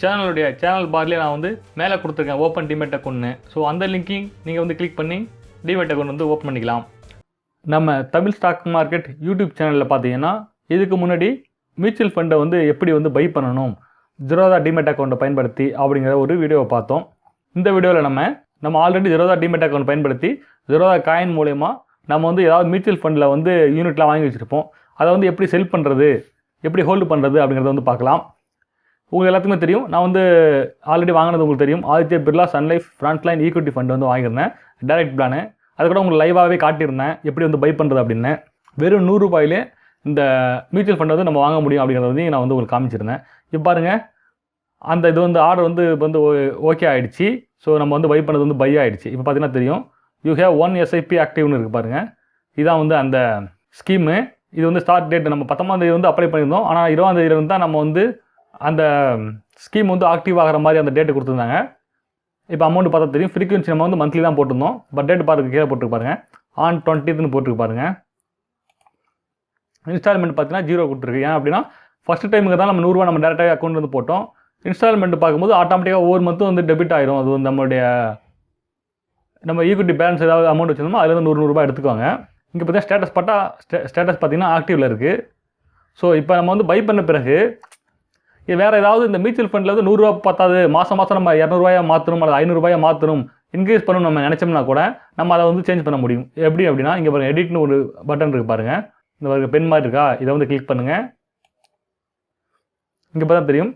சேனலுடைய சேனல் பார்லேயே நான் வந்து மேலே கொடுத்துருக்கேன் ஓப்பன் டிமெட் அக்கௌண்ட்னு ஸோ அந்த லிங்க்கையும் நீங்கள் வந்து கிளிக் பண்ணி டிமெட் அக்கௌண்ட் வந்து ஓப்பன் பண்ணிக்கலாம். நம்ம தமிழ் ஸ்டாக் மார்க்கெட் யூடியூப் சேனலில் பார்த்தீங்கன்னா இதுக்கு முன்னாடி மியூச்சுவல் ஃபண்டை வந்து எப்படி வந்து பை பண்ணணும் ஜிரோதா டிமெட் அக்கௌண்ட்டை பயன்படுத்தி அப்படிங்கிற ஒரு வீடியோவை பார்த்தோம். இந்த வீடியோவில் நம்ம நம்ம ஆல்ரெடி ஜிரோதா டிமெட் அக்கௌண்ட் பயன்படுத்தி ஜிரோதா காயின் மூலயமா நம்ம வந்து ஏதாவது மியூச்சுவல் ஃபண்டில் வந்து யூனிட்லாம் வாங்கி வச்சுருப்போம். அதை வந்து எப்படி செல் பண்ணுறது எப்படி ஹோல்டு பண்ணுறது அப்படிங்கிறத வந்து பார்க்கலாம். உங்களுக்கு எல்லாத்துக்குமே தெரியும். நான் வந்து ஆல்ரெடி வாங்கினது உங்களுக்கு தெரியும். Aditya Birla Sun Life Frontline equity fund வந்து வாங்கியிருந்தேன். டைரக்ட் பிளானு அது கூட உங்களுக்கு லைவாகவே காட்டியிருந்தேன். எப்படி வந்து பை பண்ணுறது அப்படின்னு. வெறும் நூறுரூபாயிலே இந்த மியூச்சுவல் ஃபண்ட் வந்து நம்ம வாங்க முடியும் அப்படிங்கிறத வந்து நான் வந்து உங்களுக்கு காமிச்சிருந்தேன். இப்போ பாருங்கள் அந்த இது வந்து ஆர்டர் வந்து இப்போ வந்து ஓகே ஆகிடுச்சு ஸோ நம்ம வந்து பை பண்ணது வந்து பை ஆகிடுச்சு இப்போ பார்த்தீங்கன்னா தெரியும். யூ ஹேவ் ஒன் எஸ்ஐபி ஆக்டிவ்னு இருக்குது பாருங்கள் இதான் வந்து அந்த ஸ்கீமு இது வந்து ஸ்டார்ட் டேட் நம்ம பத்தொம்பதாம் தேதி வந்து அப்ளை பண்ணியிருந்தோம். ஆனால் இருபதாம் தேதியிலிருந்து தான் நம்ம வந்து அந்த ஸ்கீம் வந்து ஆக்டிவ் ஆகிற மாதிரி அந்த டேட்டு கொடுத்துருந்தாங்க. இப்போ அமௌண்ட் பார்த்தா தெரியும். ஃப்ரீக்வன்சி நம்ம வந்து மந்த்லி தான் போட்டிருந்தோம். பட் டேட் பார்த்து கீழே போட்டுருக்கு பாருங்க. ஆன் டுவெண்ட்டின்னு போட்டுருக்கு பாருங்க. இன்ஸ்டால்மெண்ட் பார்த்தீங்கன்னா ஜீரோ கொடுத்துருக்கு. ஏன் அப்படின்னா ஃபஸ்ட் டைமுக்கு தான் நம்ம நூறுரூவா நம்ம டேரெக்டாக அக்கௌண்ட் வந்து போட்டோம். இன்ஸ்டால்மெண்ட் பார்க்கும்போது ஆட்டோமேட்டிக்காக ஒவ்வொரு மந்த்தும் வந்து டெபிட் ஆயிரும். அது வந்து நம்மளுடைய நம்ம ஈக்விட்டி பேலன்ஸ் ஏதாவது அமௌண்ட் வச்சிருந்தோமோ அதுலேருந்து நூறு நூறுரூபா எடுத்துக்குவாங்க. இங்கே பார்த்தீங்கன்னா ஸ்டேட்டஸ் பார்த்தா ஸ்டேட்டஸ் பார்த்தீங்கன்னா ஆக்டிவில் இருக்குது ஸோ இப்போ நம்ம வந்து பை பண்ண பிறகு வேறு ஏதாவது இந்த மியூச்சுவல் ஃபண்டில் வந்து நூறுரூவா பத்தாது. மாதம் மாதம் நம்ம இரநூறுவாயா மாற்றணும் அல்லது ஐநூறுரூவாயா மாற்றணும் இன்க்ரீஸ் பண்ணணும் நம்ம நினச்சோம்னா கூட நம்ம அதை வந்து சேஞ்ச் பண்ண முடியும். எப்படி அப்படின்னா இங்கே பாருங்கள் எடிட்னு ஒரு பட்டன் இருக்குது பாருங்கள் இந்த பாருங்க பென் மாதிரி இருக்கா? இதை வந்து கிளிக் பண்ணுங்கள் இங்கே பார்த்தா தெரியும்.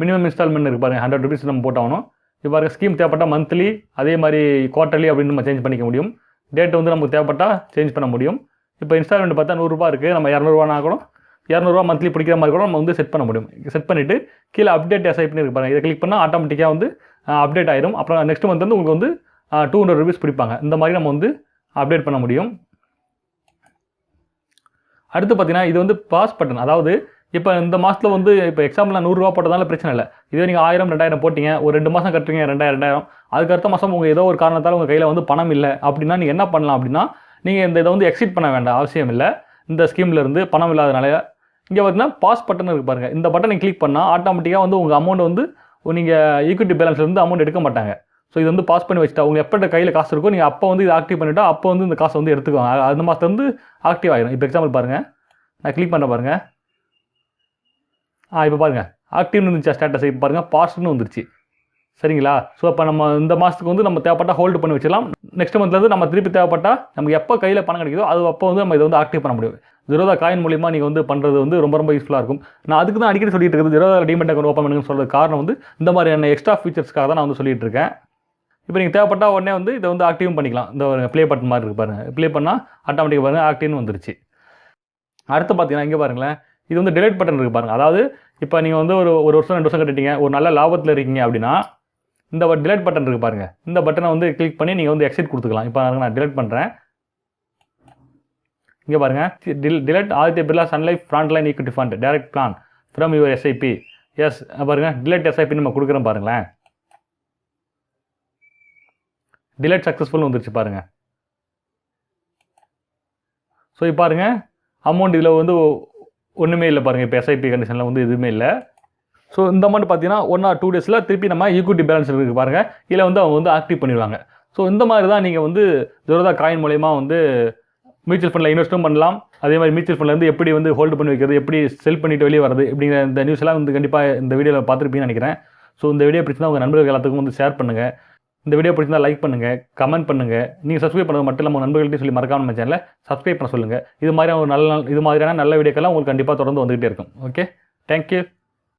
மினிமம் இன்ஸ்டால்மெண்ட் இருக்குது பாருங்கள் ஹண்ட்ரட் ருபீஸ் நம்ம போட்டாகணும் இப்போ பாருங்கள் ஸ்கீம் தேவைப்பட்டால் மந்த்லி அதே மாதிரி குவார்ட்டர்லி அப்படின்னு நம்ம சேஞ்ச் பண்ணிக்க முடியும். டேட் வந்து நமக்கு தேவைப்பட்டால் சேஞ்ச் பண்ண முடியும். இப்போ இன்ஸ்டால்மெண்ட் பார்த்தா நூறுரூபா இருக்குது நம்ம இரநூறுவானா கூட இரநூறுவா மந்த்லி பிடிக்கிற மாதிரி கூட நம்ம வந்து செட் பண்ண முடியும். செட் பண்ணிவிட்டு கீழே அப்டேட் எஸ்ஐ பண்ணி இருப்பாங்க இதை கிளிக் பண்ணால் ஆட்டோமேட்டிக்காக வந்து அப்டேட் ஆயிரும். அப்புறம் நெக்ஸ்ட் மந்த் வந்து உங்களுக்கு வந்து டூ ஹண்ட்ரட் ருபீஸ் பிடிப்பாங்க. இந்த மாதிரி நம்ம வந்து அப்டேட் பண்ண முடியும். அடுத்து பார்த்தீங்கன்னா இது வந்து பாஸ் பட்டன் அதாவது இப்போ இந்த மாதத்தில் வந்து இப்போ எக்ஸாம்பிள் நூறுரூவா போட்டதால பிரச்சனை இல்லை. இதே நீங்கள் ஆயிரம் ரெண்டாயிரம் போட்டிங்க. ஒரு ரெண்டு மாதம் கட்டுறீங்க ரெண்டாயிரம் ரெண்டாயிரம். அதுக்கு அடுத்த மாதம் உங்கள் ஏதோ ஒரு காரணத்தால் உங்கள் கையில் வந்து பணம் இல்லை அப்படின்னா நீங்கள் என்ன பண்ணலாம் அப்படின்னா நீங்கள் இந்த இதை வந்து எக்ஸிட் பண்ண வேண்டாம். அவசியம் இல்லை. இந்த ஸ்கீமில் இருந்து பணம் இல்லாதனால இங்கே பார்த்தீங்கன்னா பாஸ் பட்டன் இருக்கு பாருங்கள் இந்த பட்டனை கிளிக் பண்ணால் ஆட்டோமேட்டிக்காக வந்து உங்கள் அமௌண்ட் வந்து நீங்கள் ஈக்விட்டி பேலன்ஸ்லேருந்து அமௌண்ட் எடுக்க மாட்டாங்க. ஸோ இது வந்து பாஸ் பண்ணி வச்சுட்டா உங்கள் எப்போ கையில் காசு இருக்கோ நீங்கள் அப்போ வந்து இது ஆக்டிவ் பண்ணிவிட்டா அப்போ வந்து இந்த காசை வந்து எடுத்துக்குவாங்க அந்த மாதத்துலேருந்து ஆக்டிவ் ஆகிடும் இப்போ எக்ஸாம்பிள் பாருங்கள் நான் கிளிக் பண்ண பாருங்கள் ஆ இப்போ பாருங்கள் ஆக்டிவ்னு இருந்துச்சா ஸ்டேட்டஸ் இப்போ பாருங்கள் பாஸ்ட்னு வந்துருச்சு. சரிங்களா? ஸோ அப்போ நம்ம இந்த மாதத்துக்கு வந்து நம்ம தேவைப்பட்டால் ஹோல்டு பண்ணி வச்சிடலாம். நெக்ஸ்ட் மந்த்லேருந்து நம்ம திருப்பி தேவைப்பட்டா நமக்கு எப்போ கையில் பணம் கிடைக்குதோ அது அப்போ வந்து நம்ம இதை வந்து ஆக்டிவ் பண்ண முடியும். ஜீரோதா காயின் மூலியமாக நீங்கள் வந்து பண்ணுறது வந்து ரொம்ப ரொம்ப யூஸ்ஃபுல்லாக இருக்கும். நான் அதுக்கு தான் அடிக்கடி சொல்லிட்டு இருக்குது ஜீரோதா டிமெண்ட் அக்கௌண்ட் ஓப்பன் பண்ணுங்கன்னு சொல்கிறது காரணம் வந்து இந்த மாதிரியான எக்ஸ்ட்ரா ஃபீச்சர்ஸ்க்காக தான் நான் வந்து சொல்லிட்டு இருக்கேன். இப்போ நீங்கள் தேவைப்பட்டா உடனே வந்து இதை வந்து ஆக்டிவும் பண்ணிக்கலாம். இந்த ஒரு ப்ளே பட்டன் மாதிரி இருக்கு பாருங்கள் ப்ளே பண்ணால் ஆட்டோமேட்டிக்காக பாருங்கள் ஆக்டிவ்னு வந்துருச்சு. அடுத்து பார்த்தீங்கன்னா இங்கே பாருங்களேன். இது வந்து டெலிட் பட்டன் இருக்குது பாருங்கள் அதாவது இப்போ நீங்கள் வந்து ஒரு ஒரு வருஷம் ரெண்டு வருஷம் கட்டிட்டீங்க. ஒரு நல்ல லாபத்தில் இருக்கீங்க அப்படின்னா இந்த டிலேட் பட்டன் இருக்குது பாருங்கள் இந்த பட்டனை வந்து கிளிக் பண்ணி நீங்கள் வந்து எக்ஸிட் கொடுத்துக்கலாம். இப்போ நான் டிலேட் பண்ணுறேன் இங்கே பாருங்கள் டில் delete Aditya Birla Sun Life Frontline equity fund direct plan from your SIP yes பாருங்கள் டிலைட் எஸ்ஐபி நம்ம கொடுக்குறோம் பாருங்களேன். டிலைட் சக்ஸஸ்ஃபுல் வந்துருச்சு பாருங்கள் ஸோ இப்போ பாருங்கள் அமௌண்ட் இதில் வந்து ஒன்றுமே இல்லை பாருங்கள் இப்போ எஸ்ஐபி கண்டிஷனில் வந்து எதுவுமே இல்லை. ஸோ இந்த அமௌண்ட் பார்த்தீங்கன்னா ஒன் ஆர் டூ டேஸில் திருப்பி நம்ம ஈக்விட்டி பேலன்ஸ் இருக்குது பாருங்கள் இதில் வந்து அவங்க வந்து ஆக்டிவ் பண்ணிடுவாங்க. ஸோ இந்த மாதிரி தான் நீங்கள் வந்து ஜோரதா காயின் மூலயமா வந்து மியூச்சுவல் ஃபண்டில் இன்வெஸ்ட்டும் பண்ணலாம். அதே மாதிரி மியூச்சுவல் ஃபண்ட்லேருந்து எப்படி வந்து ஹோல்டு பண்ணி வைக்கிறது எப்படி செல் பண்ணிட்டு வெளியே வரது இப்படிங்கிற இந்த நியூஸ் எல்லாம் வந்து கண்டிப்பாக இந்த வீடியோவில் பார்த்துருப்பீங்கன்னு நினைக்கிறேன். ஸோ இந்த வீடியோ பிடிச்சிருந்தா உங்கள் நண்பர்கள் எல்லாத்துக்கும் வந்து ஷேர் பண்ணுங்கள் இந்த வீடியோ பிடிச்சிருந்தா லைக் பண்ணுங்கள் கமெண்ட் பண்ணுங்கள் நீங்கள் சப்ஸ்கிரைப் பண்ணுறது மட்டும் இல்லாமல் நண்பர்கள்ட்டையும் சொல்லி மறக்காம நம்ம சேனலில் சப்ஸ்கிரைப் பண்ண சொல்லுங்கள் இது மாதிரி ஒரு நல்ல இது மாதிரியான நல்ல வீடியோக்கெல்லாம் உங்களுக்கு கண்டிப்பாக தொடர்ந்து வந்துகிட்டே இருக்கும். Okay thank you